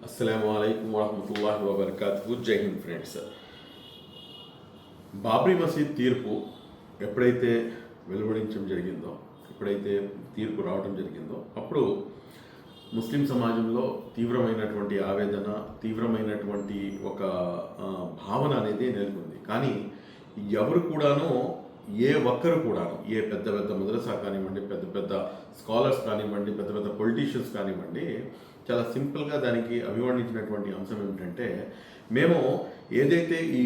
అస్సలం అయికం వరహమతుల్లాహి వబర్కాతు జై హింద్ ఫ్రెండ్స్ బాబ్రీ మసీద్ తీర్పు ఎప్పుడైతే వెలువడించడం జరిగిందో ఎప్పుడైతే తీర్పు రావడం జరిగిందో అప్పుడు ముస్లిం సమాజంలో తీవ్రమైనటువంటి ఆవేదన తీవ్రమైనటువంటి ఒక భావన అనేది నెలకొంది. కానీ ఎవరు కూడాను ఏ ఒక్కరు కూడాను ఏ పెద్ద పెద్ద మదరసా కానివ్వండి పెద్ద పెద్ద స్కాలర్స్ కానివ్వండి పెద్ద పెద్ద పొలిటీషియన్స్ కానివ్వండి చాలా సింపుల్గా దానికి అభివర్ణించినటువంటి అంశం ఏమిటంటే మేము ఏదైతే ఈ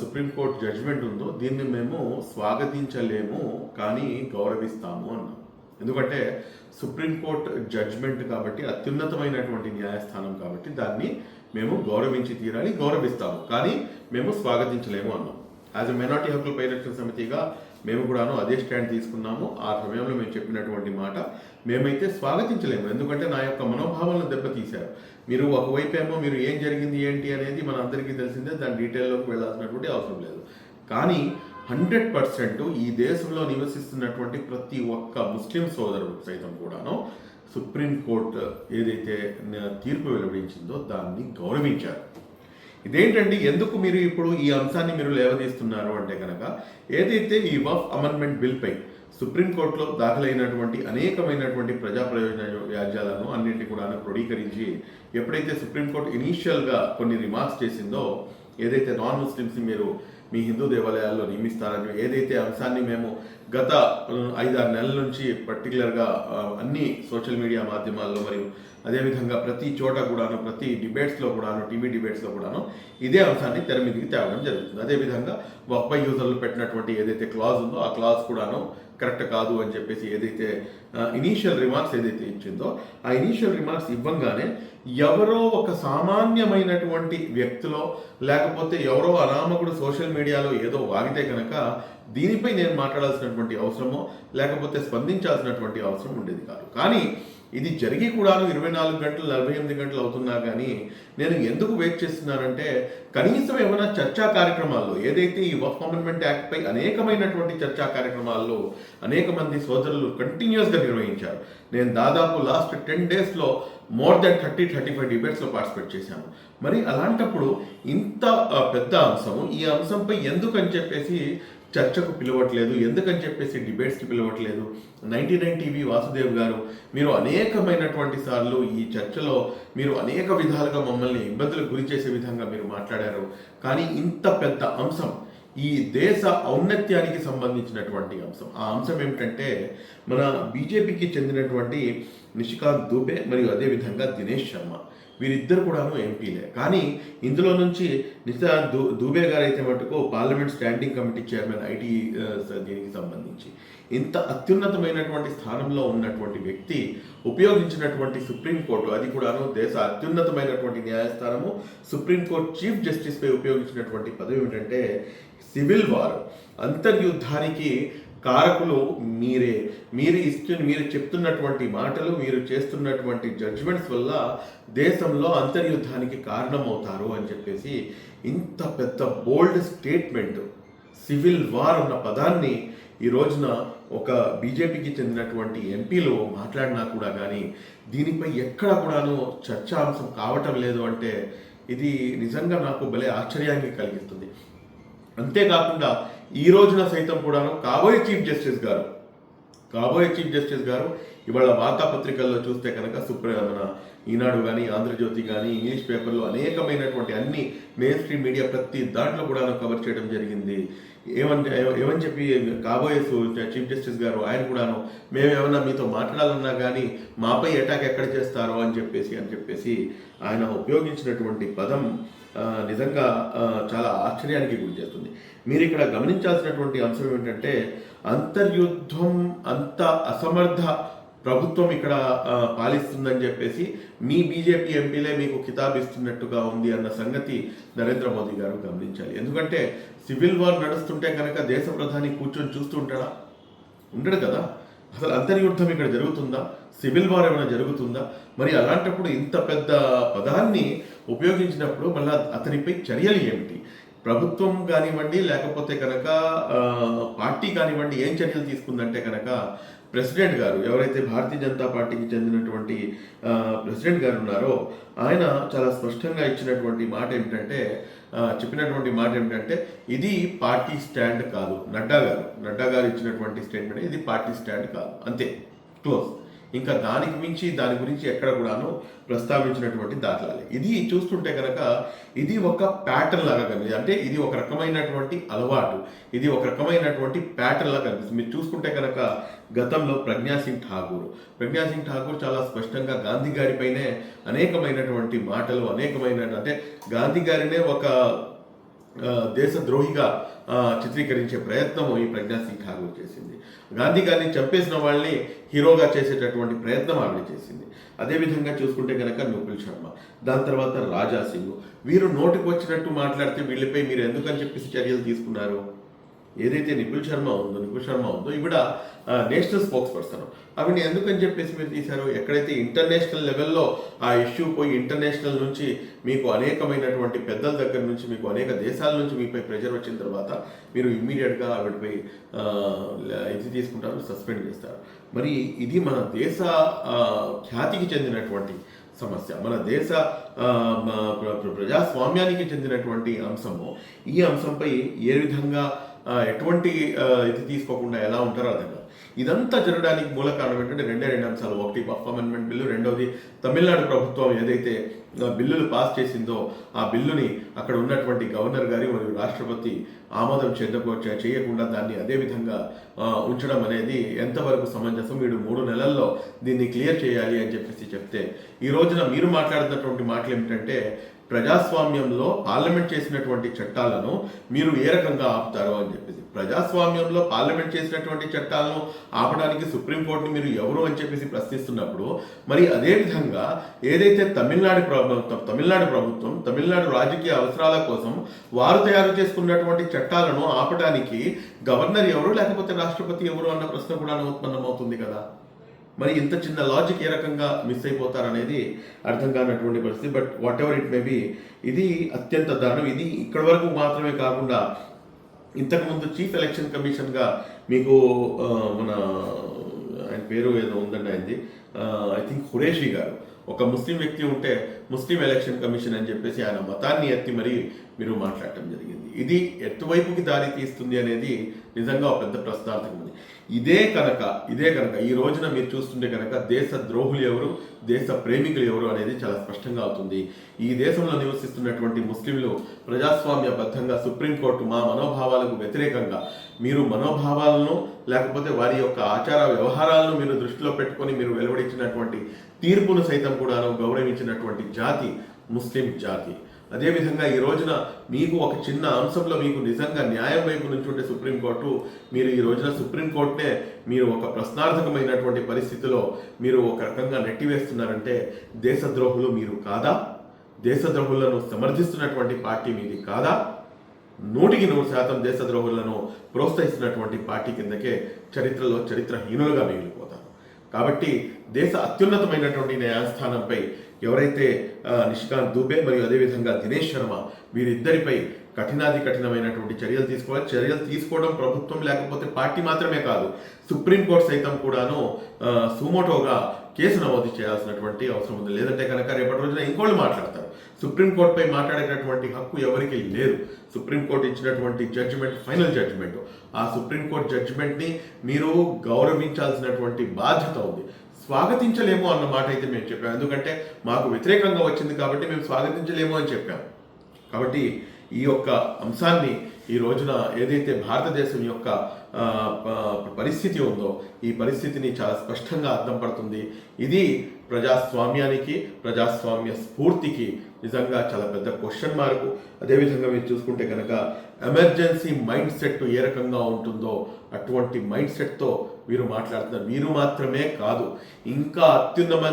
సుప్రీంకోర్టు జడ్జిమెంట్ ఉందో దీన్ని మేము స్వాగతించలేము కానీ గౌరవిస్తాము అన్నాం. ఎందుకంటే సుప్రీంకోర్టు జడ్జిమెంట్ కాబట్టి అత్యున్నతమైనటువంటి న్యాయస్థానం కాబట్టి దాన్ని మేము గౌరవించి తీరాలి గౌరవిస్తాము. కానీ మేము స్వాగతించలేము అన్నాం. యాజ్ ఎ మైనార్టీ హక్కుల పరిరక్షణ సమితిగా మేము కూడాను అదే స్టాండ్ తీసుకున్నాము. ఆ సమయంలో మేము చెప్పినటువంటి మాట మేమైతే స్వాగతించలేము. ఎందుకంటే నా యొక్క మనోభావాలను దెబ్బతీశారు. మీరు ఒకవైపు ఏమో మీరు ఏం జరిగింది ఏంటి అనేది మన అందరికీ తెలిసిందే. దాని డీటెయిల్లోకి వెళ్ళాల్సినటువంటి అవసరం లేదు. కానీ హండ్రెడ్ పర్సెంట్ ఈ దేశంలో నివసిస్తున్నటువంటి ప్రతి ఒక్క ముస్లిం సోదరుడు సైతం కూడాను సుప్రీంకోర్టు ఏదైతే తీర్పు వెలువడించిందో దాన్ని గౌరవించారు. ఇదేంటండి? ఎందుకు మీరు ఇప్పుడు ఈ అంశాన్ని మీరు లేవదీస్తున్నారు అంటే కనుక ఏదైతే ఈ వఫ్ అమెండ్మెంట్ బిల్పై సుప్రీంకోర్టులో దాఖలైనటువంటి అనేకమైనటువంటి ప్రజా ప్రయోజన వ్యాజ్యాలను అన్నింటినీ కూడా క్రోడీకరించి ఎప్పుడైతే సుప్రీంకోర్టు ఇనీషియల్గా కొన్ని రిమార్క్స్ చేసిందో ఏదైతే నాన్ ముస్లిమ్స్ మీరు మీ హిందూ దేవాలయాల్లో నియమిస్తారని ఏదైతే అంశాన్ని మేము గత ఐదారు నెలల నుంచి పర్టికులర్గా అన్ని సోషల్ మీడియా మాధ్యమాల్లో మరియు అదేవిధంగా ప్రతి చోట కూడాను ప్రతి డిబేట్స్లో కూడాను టీవీ డిబేట్స్లో కూడాను ఇదే అంశాన్ని తెర మీదకి తేవడం జరుగుతుంది. అదేవిధంగా వక్బై యూజర్లు పెట్టినటువంటి ఏదైతే క్లాజ్ ఉందో ఆ క్లాజ్ కూడాను కరెక్ట్ కాదు అని చెప్పేసి ఏదైతే ఇనీషియల్ రిమార్క్స్ ఏదైతే ఇచ్చిందో ఆ ఇనీషియల్ రిమార్క్స్ ఇవ్వంగానే ఎవరో ఒక సామాన్యమైనటువంటి వ్యక్తిలో లేకపోతే ఎవరో అనామకుడు సోషల్ మీడియాలో ఏదో వాగితే కనుక దీనిపై నేను మాట్లాడాల్సినటువంటి అవసరమో లేకపోతే స్పందించాల్సినటువంటి అవసరం ఉండేది కాదు. కానీ ఇది జరిగి కూడాను ఇరవై నాలుగు గంటలు నలభై ఎనిమిది గంటలు అవుతున్నా కానీ నేను ఎందుకు వెయిట్ చేస్తున్నానంటే కనీసం ఏమైనా చర్చా కార్యక్రమాల్లో ఏదైతే ఈ వఫ్ అమెండ్మెంట్ యాక్ట్ పై అనేకమైనటువంటి చర్చా కార్యక్రమాల్లో అనేక మంది సోదరులు కంటిన్యూస్గా నిర్వహించారు నేను దాదాపు లాస్ట్ టెన్ డేస్లో more than thirty thirty five డిబేట్స్లో participate చేశాను. మరి అలాంటప్పుడు ఇంత పెద్ద అంశం ఈ అంశంపై ఎందుకని చెప్పేసి చర్చకు పిలవట్లేదు ఎందుకని చెప్పేసి డిబేట్స్కి పిలవట్లేదు. నైన్టీ నైన్ టీవీ వాసుదేవ్ గారు మీరు అనేకమైనటువంటి సార్లు ఈ చర్చలో మీరు అనేక విధాలుగా మమ్మల్ని ఇబ్బందులకు గురి చేసే విధంగా మీరు మాట్లాడారు. కానీ ఇంత పెద్ద అంశం ఈ దేశ ఔన్నత్యానికి సంబంధించినటువంటి అంశం. ఆ అంశం ఏమిటంటే మన బీజేపీకి చెందినటువంటి నిషికాంత్ దూబే మరియు అదేవిధంగా దినేష్ శర్మ. వీరిద్దరు కూడాను ఎంపీలే. కానీ ఇందులో నుంచి నిషా దూ దూబే గారు అయితే మటుకు parliament standing committee chairman IT దీనికి సంబంధించి. ఇంత అత్యున్నతమైనటువంటి స్థానంలో ఉన్నటువంటి వ్యక్తి ఉపయోగించినటువంటి సుప్రీంకోర్టు అది కూడాను దేశ అత్యున్నతమైనటువంటి న్యాయస్థానము. సుప్రీంకోర్టు చీఫ్ జస్టిస్పై ఉపయోగించినటువంటి పదవి ఏమిటంటే సివిల్ వార్. అంతర్యుద్ధానికి కారకులు మీరే. మీరు ఇస్తు మీరు చెప్తున్నటువంటి మాటలు మీరు చేస్తున్నటువంటి జడ్జ్మెంట్స్ వల్ల దేశంలో అంతర్యుద్ధానికి కారణమవుతారు అని చెప్పేసి ఇంత పెద్ద బోల్డ్ స్టేట్మెంట్ సివిల్ వార్ అన్న పదాన్ని ఈ రోజున ఒక బీజేపీకి చెందినటువంటి ఎంపీలు మాట్లాడినా కూడా కానీ దీనిపై ఎక్కడ కూడాను చర్చాంశం కావటం లేదు అంటే ఇది నిజంగా నాకు భలే ఆశ్చర్యాన్ని కలిగిస్తుంది. అంతేకాకుండా ఈ రోజున సైతం కూడాను కాబోయే చీఫ్ జస్టిస్ గారు కాబోయే చీఫ్ జస్టిస్ గారు ఇవాళ వార్తాపత్రికల్లో చూస్తే కనుక సుప్ర మన ఈనాడు కానీ ఆంధ్రజ్యోతి కానీ ఇంగ్లీష్ పేపర్లో అనేకమైనటువంటి అన్ని మెయిన్ స్ట్రీమ్ మీడియా ప్రతి దాంట్లో కూడా కవర్ చేయడం జరిగింది. ఏమని ఏమని చెప్పి కాబోయే చీఫ్ జస్టిస్ గారు ఆయన కూడాను మేము ఏమన్నా మీతో మాట్లాడాలన్నా కానీ మాపై అటాక్ ఎక్కడ చేస్తారో అని చెప్పేసి అని చెప్పేసి ఆయన ఉపయోగించినటువంటి పదం నిజంగా చాలా ఆశ్చర్యానికి గురి చేస్తుంది. మీరు ఇక్కడ గమనించాల్సినటువంటి అంశం ఏంటంటే అంతర్యుద్ధం అంత అసమర్థ ప్రభుత్వం ఇక్కడ పాలిస్తుందని చెప్పేసి మీ బీజేపీ ఎంపీలే మీకు కితాబ్ ఇస్తున్నట్టుగా ఉంది అన్న సంగతి నరేంద్ర మోదీ గారు గమనించాలి. ఎందుకంటే సివిల్ వార్ నడుస్తుంటే కనుక దేశ ప్రధాని కూర్చొని చూస్తూ ఉంటాడా? ఉండడు కదా. అసలు అంతర్యుద్ధం ఇక్కడ జరుగుతుందా? సివిల్ వార్ ఏమైనా జరుగుతుందా? మరి అలాంటప్పుడు ఇంత పెద్ద పదాన్ని ఉపయోగించినప్పుడు మళ్ళీ అతనిపై చర్యలు ఏమిటి? ప్రభుత్వం కానివ్వండి లేకపోతే కనుక పార్టీ కానివ్వండి ఏం చర్యలు తీసుకుందంటే కనుక ప్రెసిడెంట్ గారు ఎవరైతే భారతీయ జనతా పార్టీకి చెందినటువంటి ప్రెసిడెంట్ గారు ఉన్నారో ఆయన చాలా స్పష్టంగా ఇచ్చినటువంటి మాట ఏమిటంటే చెప్పినటువంటి మాట ఏమిటంటే ఇది పార్టీ స్టాండ్ కాదు. నడ్డా గారు నడ్డా గారు ఇచ్చినటువంటి స్టేట్మెంట్ ఇది పార్టీ స్టాండ్ కాదు. అంతే. క్లోజ్. ఇంకా దానికి మించి దాని గురించి ఎక్కడ కూడాను ప్రస్తావించినటువంటి దాఖలాలు. ఇది చూస్తుంటే కనుక ఇది ఒక ప్యాటర్న్ లాగా కనిపిస్తుంది. అంటే ఇది ఒక రకమైనటువంటి అలవాటు. ఇది ఒక రకమైనటువంటి ప్యాటర్న్ లాగా కనిపిస్తుంది. మీరు చూసుకుంటే కనుక గతంలో ప్రజ్ఞా సింగ్ ఠాగూర్. ప్రజ్ఞా సింగ్ ఠాగూర్ చాలా స్పష్టంగా గాంధీ గారిపైనే అనేకమైనటువంటి మాటలు అనేకమైన అంటే గాంధీ గారినే ఒక దేశద్రోహిగా చిత్రీకరించే ప్రయత్నం ఈ ప్రజ్ఞా సింగ్ ఠాగూర్ చేసింది. గాంధీ గారిని చంపేసిన వాళ్ళని హీరోగా చేసేటటువంటి ప్రయత్నం ఆవిడ చేసింది. అదేవిధంగా చూసుకుంటే కనుక నూపుల్ శర్మ దాని తర్వాత రాజా సింగ్. వీరు నోటికి వచ్చినట్టు మాట్లాడితే వీళ్ళపై మీరు ఎందుకని చెప్పేసి చర్యలు తీసుకున్నారు? ఏదైతే నిపుల్ శర్మ ఉందో నిపుల్ శర్మ ఉందో ఈవిడ నేషనల్ స్పోక్స్ పర్సన్ ఆవిడ ఎందుకని చెప్పేసి మీరు తీశారు? ఎక్కడైతే ఇంటర్నేషనల్ లెవెల్లో ఆ ఇష్యూ పోయి ఇంటర్నేషనల్ నుంచి మీకు అనేకమైనటువంటి పెద్దల దగ్గర నుంచి మీకు అనేక దేశాల నుంచి మీపై ప్రెజర్ వచ్చిన తర్వాత మీరు ఇమ్మీడియట్గా ఆవిడపై ఇది తీసుకుంటారు సస్పెండ్ చేస్తారు. మరి ఇది మన దేశ ఖ్యాతికి చెందినటువంటి సమస్య. మన దేశ ప్రజాస్వామ్యానికి చెందినటువంటి అంశము. ఈ అంశంపై ఏ విధంగా ఎటువంటి ఆ, ఇది తీసుకోకుండా ఎలా ఉంటారో అర్థం కాదు. ఇదంతా జరగడానికి మూల కారణం ఏంటంటే రెండే రెండు అంశాలు. ఒకటి బఫ్ అమెండ్మెంట్ బిల్లు రెండవది తమిళనాడు ప్రభుత్వం ఏదైతే బిల్లులు పాస్ చేసిందో ఆ బిల్లుని అక్కడ ఉన్నటువంటి గవర్నర్ గారి మరియు రాష్ట్రపతి ఆమోదం చెందకో చేయకుండా దాన్ని అదే విధంగా ఉంచడం అనేది ఎంతవరకు సమంజసం? వీడు మూడు నెలల్లో దీన్ని క్లియర్ చేయాలి అని చెప్పేసి చెప్తే ఈ రోజున మీరు మాట్లాడుతున్నటువంటి మాటలు ఏమిటంటే ప్రజాస్వామ్యంలో పార్లమెంట్ చేసినటువంటి చట్టాలను మీరు ఏ రకంగా ఆపుతారో అని చెప్పేసి. ప్రజాస్వామ్యంలో పార్లమెంట్ చేసినటువంటి చట్టాలను ఆపడానికి సుప్రీంకోర్టుని మీరు ఎవరు అని చెప్పేసి ప్రశ్నిస్తున్నప్పుడు మరి అదే విధంగా ఏదైతే తమిళనాడు ప్రభుత్వం తమిళనాడు ప్రభుత్వం తమిళనాడు రాజకీయ అవసరాల కోసం వారు తయారు చేసుకున్నటువంటి చట్టాలను ఆపడానికి గవర్నర్ ఎవరు లేకపోతే రాష్ట్రపతి ఎవరు అన్న ప్రశ్న కూడా ఉత్పన్నమవుతుంది కదా? మరి ఇంత చిన్న లాజిక్ ఏ రకంగా మిస్ అయిపోతారనేది అర్థం కానటువంటి పరిస్థితి. But whatever it may be ఇది అత్యంత దారుణం. ఇది ఇక్కడి వరకు మాత్రమే కాకుండా ఇంతకుముందు చీఫ్ ఎలక్షన్ కమిషన్గా మీకు మన ఆయన పేరు ఏదో ఉందండి ఆయనది. ఐ థింక్ హురేషి గారు. ఒక ముస్లిం వ్యక్తి ఉంటే ముస్లిం ఎలక్షన్ కమిషన్ అని చెప్పేసి ఆయన మతాన్ని ఎత్తి మరీ మీరు మాట్లాడటం జరిగింది. ఇది ఎటువైపుకి దారి తీస్తుంది అనేది నిజంగా ఒక పెద్ద ప్రశ్నార్థకం ఉంది. ఇదే కనుక ఇదే కనుక ఈ రోజున మీరు చూస్తుంటే కనుక దేశ ద్రోహులు ఎవరు దేశ ప్రేమికులు ఎవరు అనేది చాలా స్పష్టంగా అవుతుంది. ఈ దేశంలో నివసిస్తున్నటువంటి ముస్లింలు ప్రజాస్వామ్యబద్ధంగా సుప్రీంకోర్టు మా మనోభావాలకు వ్యతిరేకంగా మీరు మనోభావాలను లేకపోతే వారి యొక్క ఆచార వ్యవహారాలను మీరు దృష్టిలో పెట్టుకొని మీరు వెలువడించినటువంటి తీర్పును సైతం కూడాను గౌరవించినటువంటి జాతి ముస్లిం జాతి. అదేవిధంగా ఈ రోజున మీకు ఒక చిన్న అంశంలో మీకు నిజంగా న్యాయం వైపు నుంచి ఉంటే సుప్రీంకోర్టు మీరు ఈ రోజున సుప్రీంకోర్టునే మీరు ఒక ప్రశ్నార్థకమైనటువంటి పరిస్థితిలో మీరు ఒక రకంగా నెట్టివేస్తున్నారంటే దేశద్రోహులు మీరు కాదా? దేశద్రోహులను సమర్థిస్తున్నటువంటి పార్టీ మీది కాదా? నూటికి నూరు శాతం దేశద్రోహులను ప్రోత్సహిస్తున్నటువంటి పార్టీ కిందకే చరిత్రలో చరిత్రహీనులుగా మిగిలిపోతారు. కాబట్టి దేశ అత్యున్నతమైనటువంటి న్యాయస్థానంపై ఎవరైతే నిష్కాంత్ దూబే మరియు అదేవిధంగా దినేష్ శర్మ వీరిద్దరిపై కఠినాది కఠినమైనటువంటి చర్యలు తీసుకోవాలి. చర్యలు తీసుకోవడం ప్రభుత్వం లేకపోతే పార్టీ మాత్రమే కాదు సుప్రీంకోర్టు సైతం కూడాను సుమోటోగా కేసు నమోదు చేయాల్సినటువంటి అవసరం ఉంది. లేదంటే కనుక రేపటి రోజున ఇంకోళ్ళు మాట్లాడతారు. సుప్రీంకోర్టుపై మాట్లాడేటటువంటి హక్కు ఎవరికి లేదు. సుప్రీంకోర్టు ఇచ్చినటువంటి జడ్జిమెంట్ ఫైనల్ జడ్జిమెంట్ ఆ సుప్రీంకోర్టు జడ్జిమెంట్ని మీరు గౌరవించాల్సినటువంటి బాధ్యత ఉంది. స్వాగతించలేము అన్న మాట అయితే మేము చెప్పాము ఎందుకంటే మాకు వ్యతిరేకంగా వచ్చింది కాబట్టి మేము స్వాగతించలేము అని చెప్పాం. కాబట్టి ఈ యొక్క అంశాన్ని ఈ రోజున ఏదైతే భారతదేశం యొక్క పరిస్థితి ఉందో ఈ పరిస్థితిని చాలా స్పష్టంగా అర్థం పడుతుంది. ఇది ప్రజాస్వామ్యానికి ప్రజాస్వామ్య స్ఫూర్తికి నిజంగా చాలా పెద్ద క్వశ్చన్ మార్కు అదేవిధంగా మీరు చూసుకుంటే కనుక ఎమర్జెన్సీ మైండ్ సెట్ ఏ రకంగా ఉంటుందో అటువంటి మైండ్ సెట్తో వీరు మాట్లాడుతున్నారు వీరు మాత్రమే కాదు ఇంకా అత్యున్నత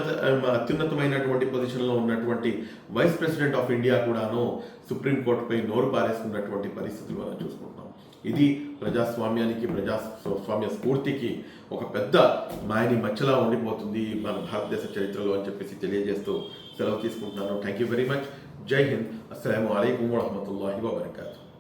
అత్యున్నతమైనటువంటి పొజిషన్లో ఉన్నటువంటి వైస్ ప్రెసిడెంట్ ఆఫ్ ఇండియా కూడాను సుప్రీంకోర్టుపై నోరు పారేసుకున్నటువంటి పరిస్థితులు మనం చూసుకుంటున్నాం. ఇది ప్రజాస్వామ్యానికి ప్రజాస్వామ్య స్ఫూర్తికి ఒక పెద్ద మాయని మచ్చలా ఉండిపోతుంది మన భారతదేశ చరిత్రలో అని చెప్పేసి తెలియజేస్తూ సెలవు తీసుకుంటున్నాను. థ్యాంక్ యూ వెరీ మచ్ జై హింద్ అస్సలం అయికం వరహమూల వబర్కాతూ